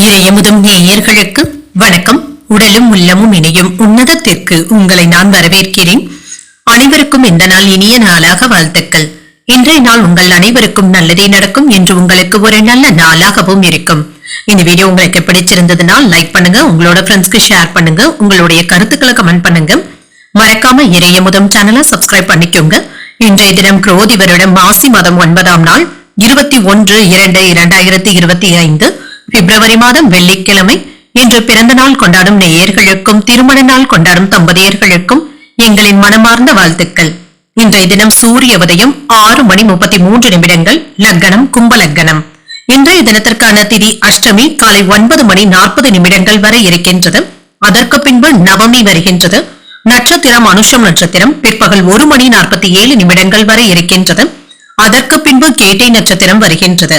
இரு எமுதும் நேயர்களுக்கு வணக்கம். உடலும் உள்ளமும் இணையும் உன்னதத்திற்கு உங்களை நான் வரவேற்கிறேன். அனைவருக்கும் இந்த நாள் இனிய நாளாக வாழ்த்துக்கள். இன்றைய நாள் உங்கள் அனைவருக்கும் நல்லதே நடக்கும் என்று உங்களுக்கு ஒரு நல்ல நாளாகவும் இருக்கும். இந்த வீடியோ உங்களுக்கு பிடிச்சிருந்ததுனால் லைக் பண்ணுங்க உங்களோட ஃப்ரெண்ட்ஸ்க்கு ஷேர் பண்ணுங்க உங்களுடைய கருத்துக்களை கமெண்ட் பண்ணுங்க. மறக்காம இறைய முதம் சேனலை சப்ஸ்கிரைப் பண்ணிக்கோங்க. இன்றைய தினம் குரோதி வருடம் மாசி மாதம் ஒன்பதாம் நாள் இருபத்தி ஒன்று இரண்டு இரண்டாயிரத்தி இருபத்தி ஐந்து. பிப்ரவரி மாதம் வெள்ளிக்கிழமை. இன்று பிறந்த நாள் கொண்டாடும் நேயர்களுக்கும் திருமண நாள் கொண்டாடும் தம்பதியர்களுக்கும் எங்களின் மனமார்ந்த வாழ்த்துக்கள். இன்றைய தினம் சூரிய உதயம் ஆறு மணி முப்பத்தி மூன்று நிமிடங்கள் லக்னம் கும்பலக்னம் இன்றைய தினத்திற்கான திதி அஷ்டமி காலை ஒன்பது மணி நாற்பது நிமிடங்கள் வரை இருக்கின்றது. அதற்கு பின்பு நவமி வருகின்றது. நட்சத்திரம் அனுஷம் நட்சத்திரம் பிற்பகல் ஒரு மணி நாற்பத்தி ஏழு நிமிடங்கள் வரை இருக்கின்றது. அதற்கு பின்பு கேட்டை நட்சத்திரம் வருகின்றது.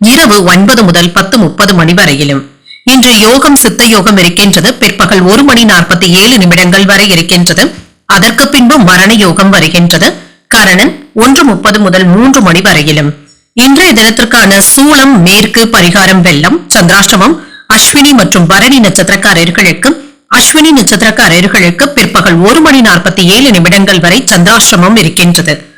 இரவு ஒன்பது முதல் பத்து முப்பது மணி வரையிலும். இன்று யோகம் சித்த யோகம் இருக்கின்றது. பிற்பகல் ஒரு மணி நாற்பத்தி ஏழு நிமிடங்கள் வரை இருக்கின்றது. அதற்கு பின்பு மரண யோகம் வருகின்றது. கரணன் ஒன்று முப்பது முதல் மூன்று மணி வரையிலும். இன்றைய தினத்திற்கான சூளம் மேற்கு பரிகாரம் வெள்ளம் சந்திராஷ்டமம் அஸ்வினி மற்றும் பரணி நட்சத்திரக்காரர்களுக்கு அஸ்வினி நட்சத்திரக்காரர்களுக்கு பிற்பகல் ஒரு மணி நாற்பத்தி ஏழு நிமிடங்கள் வரை சந்திராஷ்டமம் இருக்கின்றது.